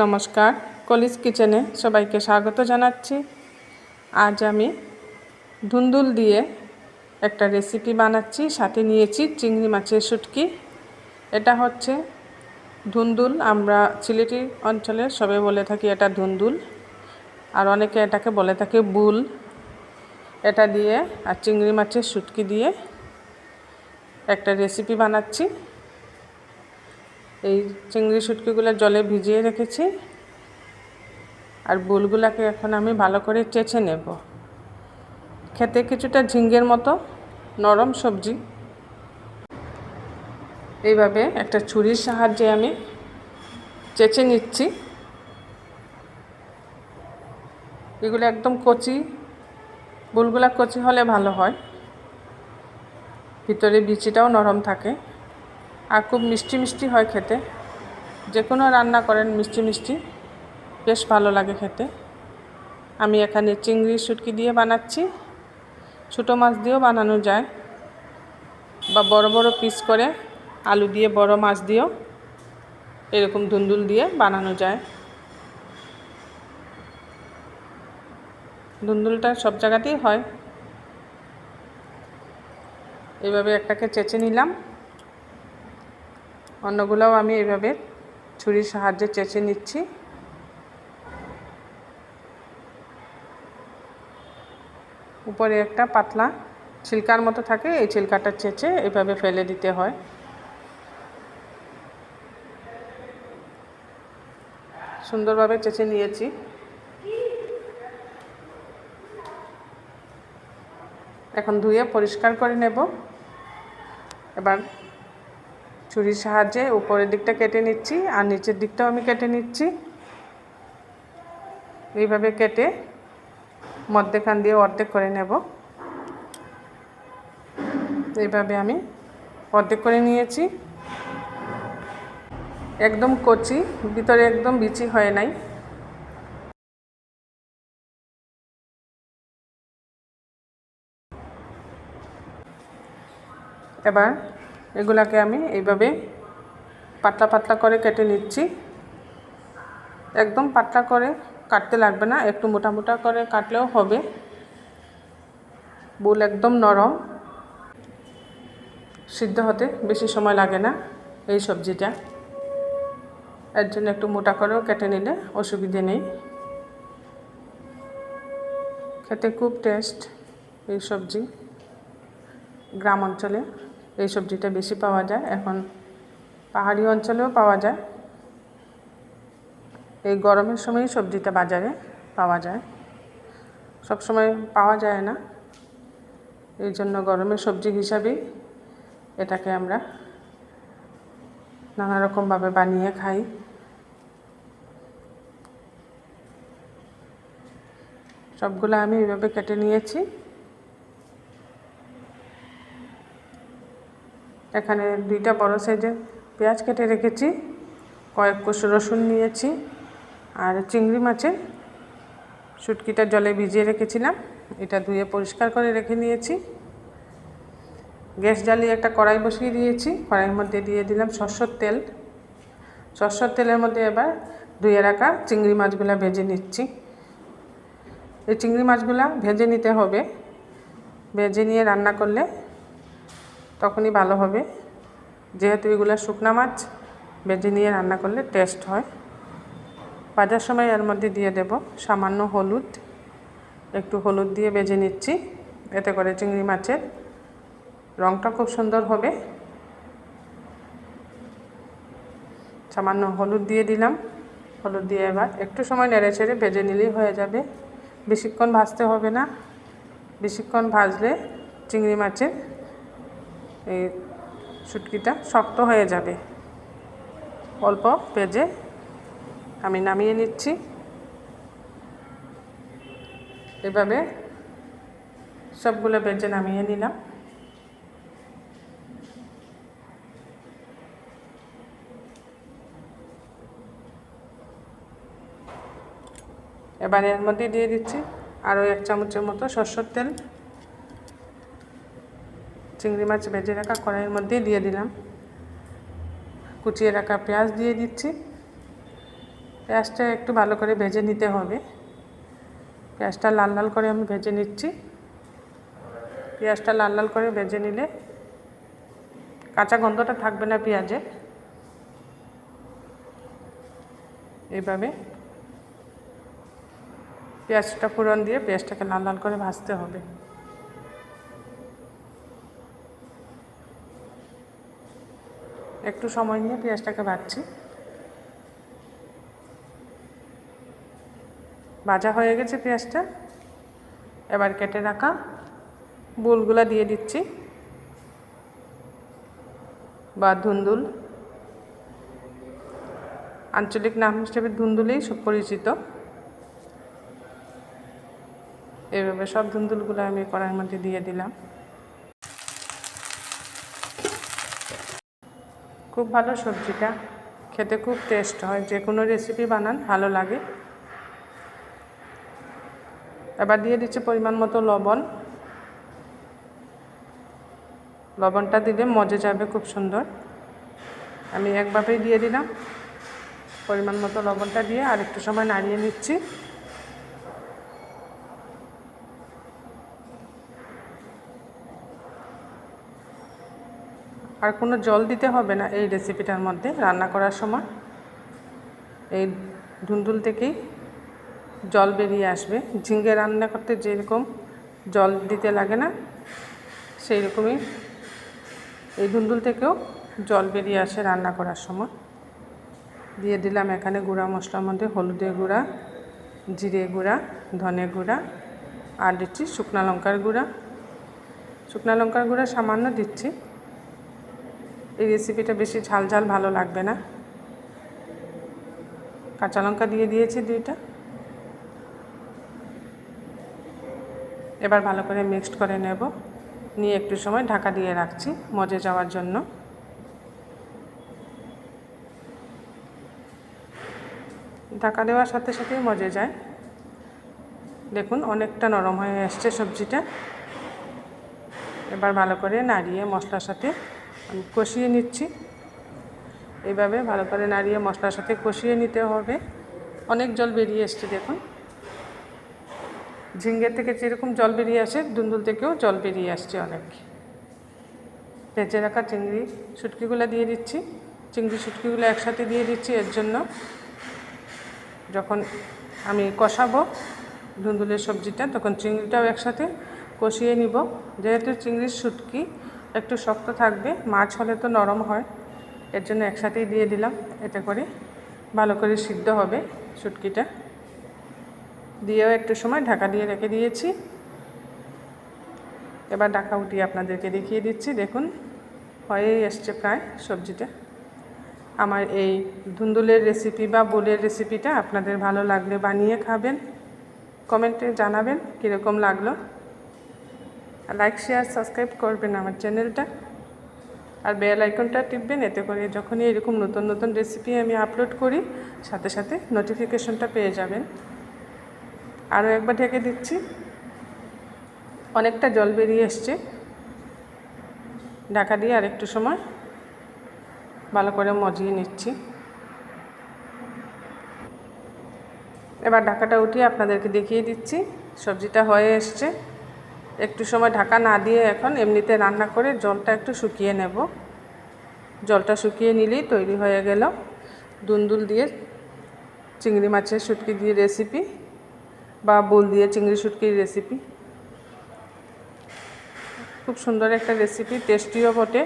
নমস্কার, কলিস কিচেনে সবাইকে স্বাগত জানাচ্ছি। আজ আমি ধুন্দুল দিয়ে একটা রেসিপি বানাচ্ছি, সাথে নিয়েছি চিংড়ি মাছের শুটকি। এটা হচ্ছে ধুন্দুল, আমরা সিলেটি অঞ্চলে সবাই বলে থাকি এটা ধুন্দুল, আর অনেকে এটাকে বলে থাকে বুল। এটা দিয়ে আর চিংড়ি মাছের শুটকি দিয়ে একটা রেসিপি বানাচ্ছি। এই চিংড়ি শুটকিগুলো জলে ভিজিয়ে রেখেছি। আর বুলগুলাকে এখন আমি ভালো করে চেঁচে নেব। খেতে কিছুটা ঝিঙ্গের মতো, নরম সবজি। এইভাবে একটা ছুরির সাহায্যে আমি চেঁচে নিচ্ছি। এগুলো একদম কচি, বুলগুলা কচি হলে ভালো হয়। ভিতরে বিচিটাও নরম থাকে। আর খুব মিষ্টি মিষ্টি হয় খেতে। যে কোনো রান্না করেন মিষ্টি মিষ্টি, বেশ ভালো লাগে খেতে। আমি এখানে চিংড়ি শুটকি দিয়ে বানাচ্ছি। ছোটো মাছ দিয়েও বানানো যায়। বা বড় বড় পিস করে আলু দিয়ে বড় মাছ দিয়েও এরকম ধুন্দুল দিয়ে বানানো যায়। ধুন্দুলটা সব জায়গাতেই হয়। এইভাবে একটাকে চেঁচে নিলাম। অন্যগুলোও আমি এভাবে ছুরির সাহায্যে চেঁচে নিচ্ছি। উপরে একটা পাতলা ছিলকার মতো থাকে, এই ছিলকাটা চেঁচে এভাবে ফেলে দিতে হয়। সুন্দরভাবে চেঁচে নিয়েছি। এখন ধুয়ে পরিষ্কার করে নেব। এবার ছুরির সাহায্যে উপরের দিকটা কেটে নিচ্ছি আর নিচের দিকটাও আমি কেটে নিচ্ছি। এইভাবে কেটে মধ্যেখান দিয়ে অর্ধেক করে নেব। এইভাবে আমি অর্ধেক করে নিয়েছি। একদম কচি, ভিতরে একদম বিচি হয় নাই। এবার এগুলাকে আমি এইভাবে পাতলা পাতলা করে কেটে নিচ্ছি। একদম পাতলা করে কাটতে লাগবে না, একটু মোটা মোটা করে কাটলেও হবে। বুল একদম নরম, সিদ্ধ হতে বেশি সময় লাগে না এই সবজিটা। এর জন্য একটু মোটা করেও কেটে নিলে অসুবিধে নেই। খেতে খুব টেস্ট এই সবজি গ্রাম অঞ্চলে। এই সবজিটা বেশি পাওয়া যায়, এখন পাহাড়ি অঞ্চলেও পাওয়া যায়। এই গরমের সময়ই সবজিটা বাজারে পাওয়া যায়। সব সময় পাওয়া যায় না। এই জন্য গরমের সবজি হিসাবেই এটাকে আমরা নানা রকমভাবে বানিয়ে খাই। সবগুলো আমি এইভাবে কেটে নিয়েছি। এখানে দুইটা বড় সাইজের পেঁয়াজ কেটে রেখেছি, কয়েক কোষ রসুন নিয়েছি, আর চিংড়ি মাছের শুটকিটা জলে ভিজিয়ে রেখেছিলাম, এটা ধুয়ে পরিষ্কার করে রেখে নিয়েছি। গ্যাস জ্বালিয়ে একটা কড়াই বসিয়ে দিয়েছি, কড়াইয়ের মধ্যে দিয়ে দিলাম সর্ষের তেল। সর্ষের তেলের মধ্যে এবার ধুয়ে রাখা চিংড়ি মাছগুলো ভেজে নিচ্ছি। এই চিংড়ি মাছগুলো ভেজে নিতে হবে। ভেজে নিয়ে রান্না করলে তখনই ভালো হবে। যেহেতু এগুলো শুকনা মাছ বেজে নিয়ে রান্না করলে টেস্ট হয়। ভাজার সময় এর মধ্যে দিয়ে দেব সামান্য হলুদ। একটু হলুদ দিয়ে বেজে নিচ্ছি, এতে করে চিংড়ি মাছের রঙটা খুব সুন্দর হবে। সামান্য হলুদ দিয়ে দিলাম। হলুদ দিয়ে এবার একটু সময় নেড়ে ছেড়ে ভেজে নিলেই হয়ে যাবে। বেশিক্ষণ ভাজতে হবে না। বেশিক্ষণ ভাজলে চিংড়ি মাছের এই শুটকিটা শক্ত হয়ে যাবে। অল্প পেঁজে আমি নামিয়ে নিচ্ছি। এভাবে সবগুলো বেজে নামিয়ে নিলাম। এবার এর মধ্যে দিয়ে দিচ্ছি আরও এক চামচের মতো সর্ষের তেল। চিংড়ি মাছ ভেজে রাখা কড়াইয়ের মধ্যে দিয়ে দিলাম। কুচিয়ে রাখা পেঁয়াজ দিয়ে দিচ্ছি। পেঁয়াজটা একটু ভালো করে ভেজে নিতে হবে। পেঁয়াজটা লাল লাল করে আমি ভেজে নিচ্ছি। পেঁয়াজটা লাল লাল করে ভেজে নিলে কাঁচা গন্ধটা থাকবে না পেঁয়াজে। এইভাবে পেঁয়াজটা ফোড়ন দিয়ে পেঁয়াজটাকে লাল লাল করে ভাজতে হবে। একটু সময় নিয়ে পেঁয়াজটাকে ভাজছি ভাজা হয়ে গেছে পেঁয়াজটা। এবার কেটে রাখা বুলগুলা দিয়ে দিচ্ছি। বা ধুন্দুল। আঞ্চলিক নাম হিসেবে ধুন্দুলেই পরিচিত। এইভাবে সব ধুন্দুলগুলো আমি কড়াইয়ের মধ্যে দিয়ে দিলাম। খুব ভালো সবজিটা। খেতে খুব টেস্ট হয়। যে কোনো রেসিপি বানান, ভালো লাগে। এবার দিয়ে দিচ্ছি পরিমাণ মতো লবণ। লবণটা দিলে মজে যাবে খুব সুন্দর। আমি একভাবেই দিয়ে দিলাম। পরিমাণ মতো লবণটা দিয়ে আর একটু সময় নাড়িয়ে নিচ্ছি। আর কোনো জল দিতে হবে না এই রেসিপিটার মধ্যে রান্না করার সময়। এই ধুন্দুল থেকেই জল বেরিয়ে আসবে। ঝিঙ্গে রান্না করতে যেরকম জল দিতে লাগে না সেই রকমই এই ধুন্দুল থেকেও জল বেরিয়ে আসে রান্না করার সময়। দিয়ে দিলাম এখানে গুঁড়া মশলার মধ্যে হলুদের গুঁড়া, জিরে গুঁড়া, ধনে গুঁড়া, আর দিচ্ছি শুকনা লঙ্কার গুঁড়া। শুকনা লঙ্কার গুঁড়া সামান্য দিচ্ছি। এই রেসিপিটা বেশি ঝাল ঝাল ভালো লাগবে না। কাঁচা লঙ্কা দিয়ে দিয়েছি দুইটা। এবার ভালো করে মিক্সড করে নেব। নিয়ে একটু সময় ঢাকা দিয়ে রাখছি মজে যাওয়ার জন্য। ঢাকা দেওয়ার সাথে সাথেই মজে যায়। দেখুন অনেকটা নরম হয়ে আসছে সবজিটা। এবার ভালো করে নাড়িয়ে মশলার সাথে কষিয়ে নিচ্ছি। এইভাবে ভালো করে নাড়িয়ে মশলার সাথে কষিয়ে নিতে হবে। অনেক জল বেরিয়ে এসছে, দেখুন। ঝিঙ্গে থেকে যেরকম জল বেরিয়ে আসে, দুন্দুল থেকেও জল বেরিয়ে আসছে অনেক। ভেজে রাখা চিংড়ি শুটকিগুলো দিয়ে দিচ্ছি। চিংড়ি শুটকিগুলো একসাথে দিয়ে দিচ্ছি এর জন্য। যখন আমি কষাবো ধুন্দুলের সবজিটা, তখন চিংড়িটাও একসাথে কষিয়ে নিব। যেহেতু চিংড়ির শুটকি একটু শক্ত থাকবে, মাছ হলে তো নরম হয়। এর জন্য একসাথেই দিয়ে দিলাম, এতে করে ভালো করে সিদ্ধ হবে শুটকিটা। দিয়েও একটু সময় ঢাকা দিয়ে রেখে দিয়েছি। এবার ঢাকা উঠিয়ে আপনাদেরকে দেখিয়ে দিচ্ছি, দেখুন, হয়েই এসছে প্রায় সবজিটা। আমার এই ধুন্দুলের রেসিপি বা বোলের রেসিপিটা আপনাদের ভালো লাগলে বানিয়ে খাবেন, কমেন্টে জানাবেন কীরকম লাগল। লাইক শেয়ার সাবস্ক্রাইব করবেন আমার চ্যানেলটা আর বেল আইকনটা টিপবেন, এতে করে যখনই এরকম নতুন নতুন রেসিপি আমি আপলোড করি, সাথে সাথে নোটিফিকেশনটা পেয়ে যাবেন। আরও একবার ঢেকে দিচ্ছি। অনেকটা জল বেরিয়ে এসছে। ঢাকা দিয়ে আর একটু সময় ভালো করে মজিয়ে নিচ্ছি। এবার ঢাকাটা উঠিয়ে আপনাদেরকে দেখিয়ে দিচ্ছি, সবজিটা হয়ে এসছে। একটু সময় ঢাকা না দিয়ে এখন এমনিতে রান্না করে জলটা একটু শুকিয়ে নেব। জলটা শুকিয়ে নিলেই তৈরি হয়ে গেল দুন্দুল দিয়ে চিংড়ি মাছের শুটকি দিয়ে রেসিপি বা বোল দিয়ে চিংড়ি শুটকির রেসিপি খুব সুন্দর একটা রেসিপি টেস্টিও বটে।